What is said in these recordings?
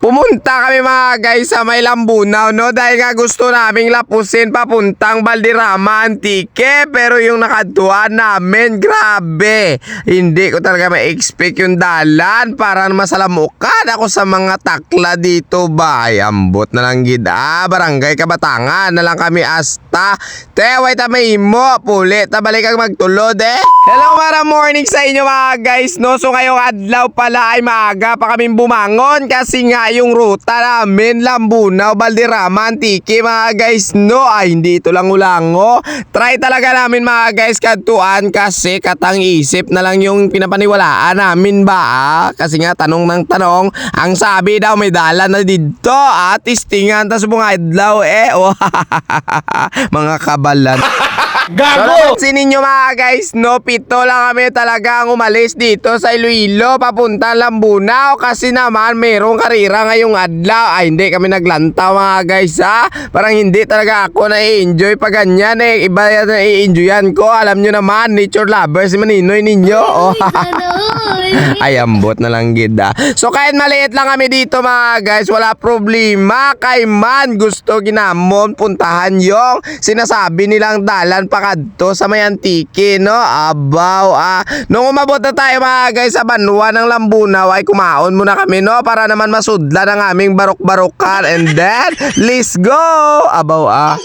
Pumunta kami mga guys sa may Lambunaw no? Dahil nga gusto naming lapusin papuntang Baldirama Antique. Pero yung nakatuan namin grabe. Hindi ko talaga ma-expect yung dalan. Para masalamukan ako sa mga takla dito ba ambot na lang gid. Ah barangay Kabatangan na lang kami asta. Te wait ta may imo. Puli ta balik kang magtulod eh. Hello mara morning sa inyo mga guys no? So ngayong adlaw pala ay maaga pa kaming bumangon kasi nga yung ruta namin Lambunaw, Balderrama, Antique mga guys no? Ay hindi ito lang ulango try talaga namin mga guys kadtuan kasi katang isip na lang yung pinapaniwalaan namin ba? Ah? kasi nga tanong ng tanong ang sabi daw may dala na dito at istingan tas mga adlaw eh oh, mga kabalan Gago! So, ninyo mga guys, no, pito lang kami talagang umalis dito sa Iloilo, papunta Lambunaw kasi naman merong karira ngayong adlaw. Ay, hindi kami naglantaw mga guys ha. Parang hindi talaga ako na-enjoy pa ganyan eh. Iba yan na-enjoyan ko. Alam nyo naman, nature lovers, maninoy ninyo. Oh, ay, ambot na lang gida. So, kahit maliit lang kami dito mga guys, wala problema. Kay man gusto ginamon puntahan yung sinasabi nilang dalan pa kadto sa may antike, no? Abaw, ah. Nung umabot na tayo mga guys sa banwa ng Lambunaw ay kumaon muna kami, no? Para naman masudla ng aming barok-barokan. And then, let's go! Abaw, ah.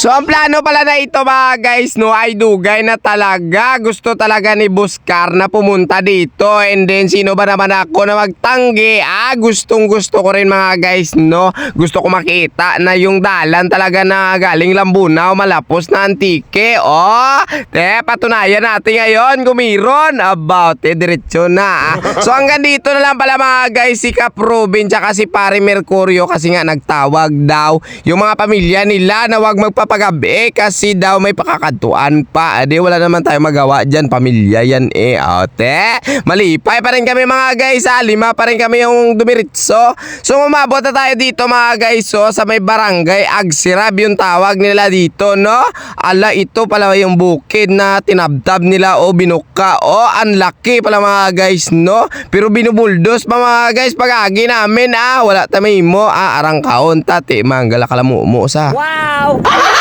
So ang plano pala na ito mga guys no ay dugay na talaga. Gusto talaga ni Buskar na pumunta dito. And then sino ba naman ako na magtanggi? Ah gustong gusto ko rin mga guys no? Gusto ko makita na yung dalan talaga na galing Lambunaw malapos na antike oh te patunayan natin ngayon gumiron about eh diretso na ah. so hanggang dito na lang pala mga guys si Cap Rubin tsaka si Pare Mercurio kasi nga nagtawag daw. Yung mga pamilya nila na wag magpapagabi kasi daw may pakakatuan pa. Adi wala naman tayo magawa dyan. Pamilya yan eh. Ote. Malipay pa rin kami mga guys. Ha? Lima pa rin kami yung dumiritso. So umabot na tayo dito mga guys. So sa may barangay Agsirab yung tawag nila dito no. Ala ito pala yung bukid na tinabtab nila o binuka. O unlucky pala mga guys no. Pero binubuldos pa mga guys pag agi namin ah. Wala tamay mo ah. Arang kaon tate. Manggala kalamu mo sa. Wow!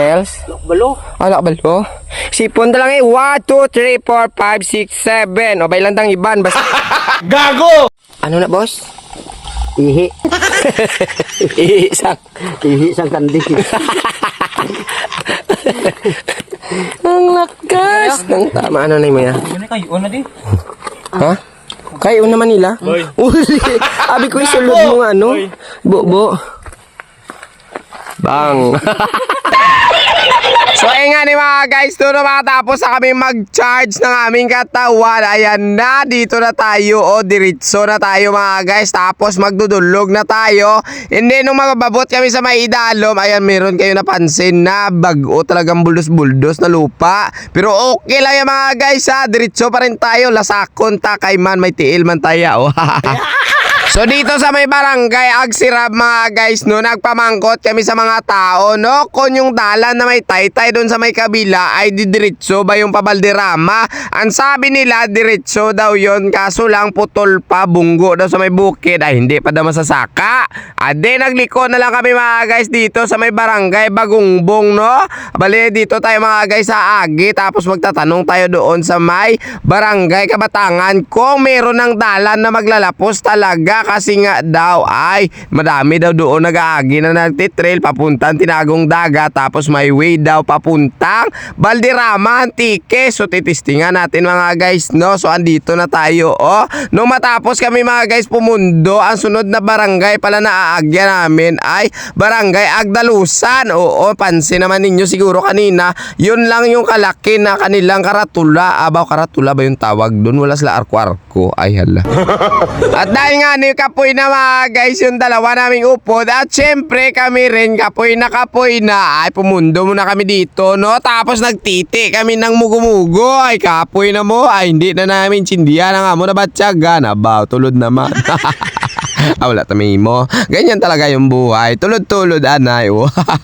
else? Balo. Ala balo. Sipon na lang eh. 1, 2, 3, 4, 5, 6, 7. O ba ilang tang iban? Basta. Gago! ano na boss? Ihi. Ihi sang. Ihi sa kandi. Ang lakas. Nang tama ano na mo yan? Ano kayo? Ano di? Ha? Kayo naman nila? Boy. Uli. Abi ko isulod mo nga ano? Bo-bo. Bang. So eh nga ni mga guys, doon na makatapos na kami mag-charge ng aming katawan. Ayan na, dito na tayo o diritso na tayo mga guys. Tapos magdudulog na tayo. Hindi nung mababot kami sa may idalom, ayan meron kayo napansin na bago talagang buldos-buldos na lupa. Pero okay lang yan mga guys ha, diritso pa rin tayo. Lasakon ta kay man, may tiil man tayo. So dito sa may barangay Agsirab mga guys no nagpamangkot kami sa mga tao no? Kung yung dalan na may taytay doon sa may kabila ay didiretso ba yung pabalderama ang sabi nila diretso daw yon kaso lang putol pa bunggo daw sa may bukid. Ay hindi pa daw masasaka. Ade nagliko na lang kami mga guys dito sa may barangay Bagungbong no? Bali dito tayo mga guys sa Agi. Tapos magtatanong tayo doon sa may barangay Kabatangan kung meron ng dalan na maglalapos talaga kasi nga daw ay madami daw doon nag-aagi na nagtitrail papuntang tinagong dagat tapos may way daw papuntang Balderrama Antique. So titistingan natin mga guys no? So andito na tayo oh. Nung matapos kami mga guys pumundo ang sunod na barangay pala na aagya namin ay barangay Agdalusan. Oo pansin naman ninyo siguro kanina yun lang yung kalaki na kanilang karatula. Abaw karatula ba yung tawag doon? Wala sila arko-arko. Ay hala. At dahil nga ni kapoy na mga guys yung dalawa naming upod at syempre kami rin kapoy na kapoy na. Ay pumundo muna kami dito no? Tapos nagtiti kami ng mugo-mugo ay kapoy na mo. Ay hindi na namin chindiyan ang amo na batyagan abaw tulod naman ah, wala tamimo. Ganyan talaga yung buhay. Tulod-tulod, anay.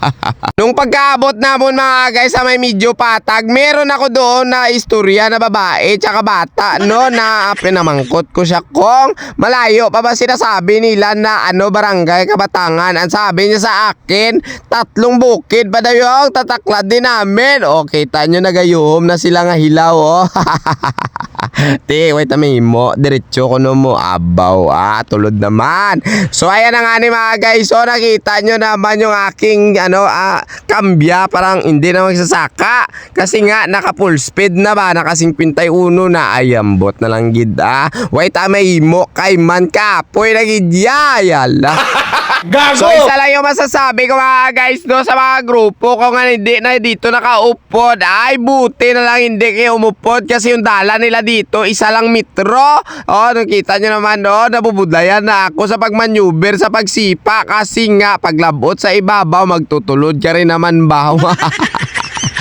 Nung pagkaabot namon mga guys sa may medyo patag, meron ako doon na istorya na babae tsaka bata, no, na pinamangkot ko siya kung malayo pa ba sinasabi nila na ano barangay kabatangan. Ang sabi niya sa akin, tatlong bukid pa daw yung tataklad din namin. O, kita nyo nagayuhom na sila nga hilaw, oh. Ti, wait a mo. Diretso ko no mo. Abaw, ah, tulod naman. So, ayan na nga ni mga guys. So, nakita nyo naman yung aking, ano, ah, kambya. Parang hindi na magsasaka. Kasi nga, naka full speed na ba? Naka 51 na. Ayambot na lang gid, ah. Wait a minute mo. Kay man kapoy na gid ya. Yala. Gago! So isa lang yung masasabi ko mga guys no sa mga grupo kung nga hindi na dito nakaupod ay buti na lang hindi kayo umupod kasi yung dala nila dito isa lang metro. Oh nakita nyo naman no nabubudlayan na ako sa pagmaneuver sa pagsipa. Kasi nga paglabot sa ibabaw magtutulod ka rin naman ba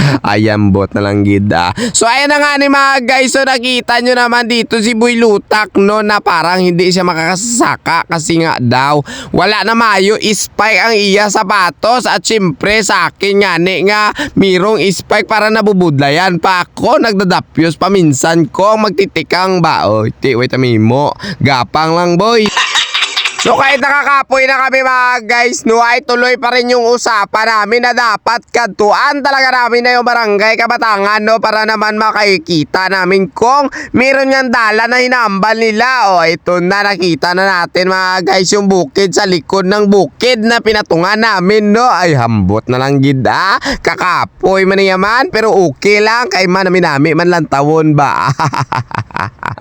Ayambot na lang gid ah. So ayan na nga ni mga guys. So nakita nyo naman dito si Boy Lutak no na parang hindi siya makakasaka kasi nga daw wala na mayo spike ang iya sapatos at syempre sa akin nga ni nga mirong spike para nabubudlayan pa ako nagdadapyos paminsan ko magtitikang ba. Oh, wait a mo. Gapang lang boy. So kahit nakakapoy na kami mga guys, no, ay tuloy pa rin yung usapan namin na dapat kantuan talaga namin na yung barangay Kabatangan, no, para naman makikita namin kung meron nga dala na hinambal nila. O, ito na nakita na natin mga guys yung bukid sa likod ng bukid na pinatungan namin, no. Ay, hambot na lang gid, ah. Kakapoy man yaman, pero okay lang, kay man namin man lang tawon ba.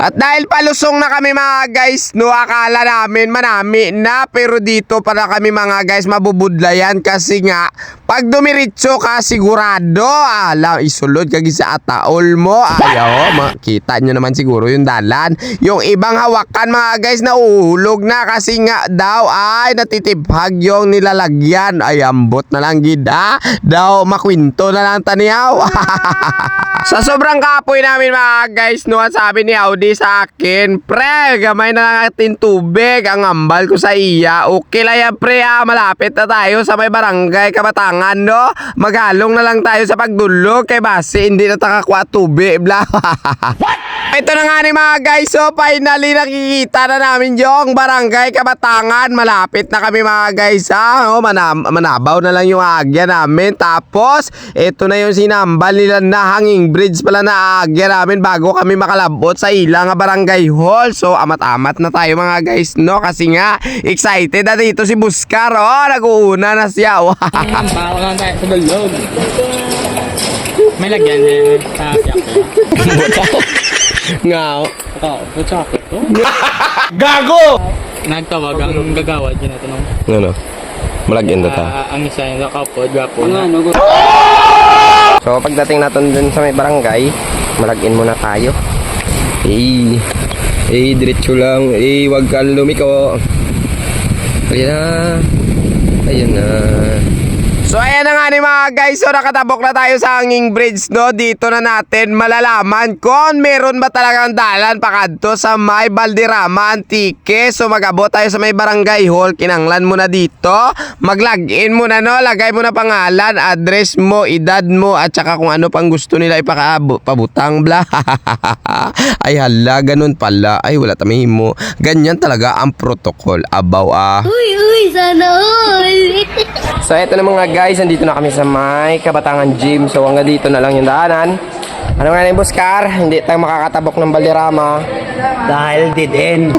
At dahil palusong na kami mga guys, no, akala namin manami na pero dito para kami mga guys mabubudlayan kasi nga pag dumiritso ka sigurado, ala isulod kagi sa ataol mo. Ayaw, makita nyo naman siguro yung dalan. Yung ibang hawakan mga guys na uhulog na kasi nga daw ay natitibhag yung nilalagyan. Ay ambot na lang gida. Daw makwinto na lang taniyaw. Sa sobrang kapoy namin mga guys, no, sabi ni Audi sa akin, pre, gamay na lang natin tubig, ang ambal ko sa iya. Okay lang yan, pre, ah, malapit na tayo sa may barangay Kabatangan, no? Maghalong na lang tayo sa pagdulog kay base, hindi na takakuha tubig, bla. Ito na nga ni mga guys, so finally nakikita na namin yung barangay Kabatangan. Malapit na kami mga guys ha. Oh, manam- manabaw na lang yung agya namin. Tapos, ito na yung sinambal nila na hanging bridge pala na agya namin bago kami makalabot sa ilang nga barangay hall. So, amat-amat na tayo mga guys, no? Kasi nga, excited na dito si Buskar. Oh, nag-uuna na siya. Oh. Bawal lang tayo sa dulog. May lagyan din sa piyak. nga, oh. Oo, sa chocolate to. Gago! Nagtawag ang gagawad yun ito nung Ano? Malagyan na ta. ah, ang isa yung nakapod, gapo na. So pagdating natin dun sa may barangay, malagin muna tayo. Eh, eh, diretso lang. Eh, wag kang lumiko. Ayan na. Ayan na. So ayan na nga ni mga guys, so nakatabok na tayo sa hanging bridge no. Dito na natin malalaman kung meron ba talagang dalan pakadto sa may Balderrama Antique. So magabot tayo sa may barangay hall, kinanglan mo na dito. Mag-login mo na no, lagay mo na pangalan, address mo, edad mo at saka kung ano pang gusto nila ipakapabutang bla. Ay hala, ganun pala. Ay wala tamihin mo. Ganyan talaga ang protocol. Abaw ah. Uy, uy, sana all! So eto na mga guys, andito na kami sa may Kabatangan Gym. So hanggang dito na lang yung daanan. Ano nga na yung Buskar? Hindi tayo makakatabok ng Balderrama. Dahil dead end.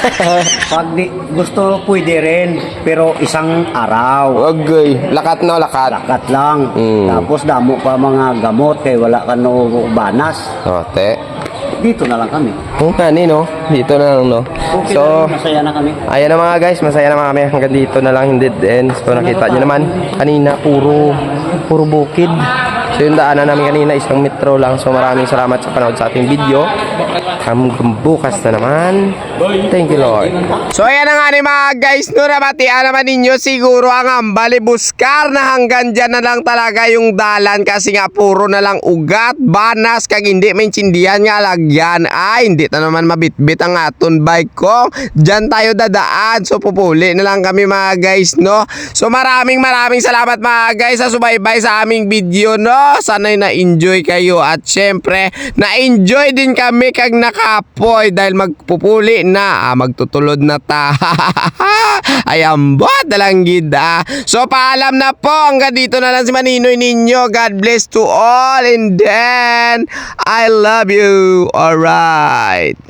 Pag di, gusto, pwede rin. Pero isang araw. Okay, lakat no, lakat. Lakat lang. Mm. Tapos damo pa mga gamot kay wala ka no banas. Ote. Dito na lang kami. Kung kani no, dito na lang no. Okay So, na, masaya na kami. ayan na mga guys, masaya na kami. Hanggang dito na lang yung dead end. So nakita nyo naman, kanina puro, puro bukid. So yung daanan namin kanina isang metro lang. So maraming salamat sa panood sa ating video. Hanggang bukas na naman. Thank you Lord. So ayan na nga ni mga guys. No, nabatian naman ninyo siguro ang ambali buskar na hanggang dyan na lang talaga yung dalan kasi nga puro na lang ugat, banas, kag hindi maintindihan nga lagyan. Ay, hindi na naman mabitbit ang aton bike ko. Dyan tayo dadaan. So pupuli na lang kami mga guys, no? So maraming maraming salamat mga guys sa subaybay sa aming video, no? Sana'y na-enjoy kayo at syempre, na-enjoy din kami kag nakapoy dahil magpupuli na, ah, magtutulod na ta. Ay, ambot na lang gida. So paalam na po, hanggang dito na lang si Maninoy ninyo. God bless to all and then, I love you. Alright.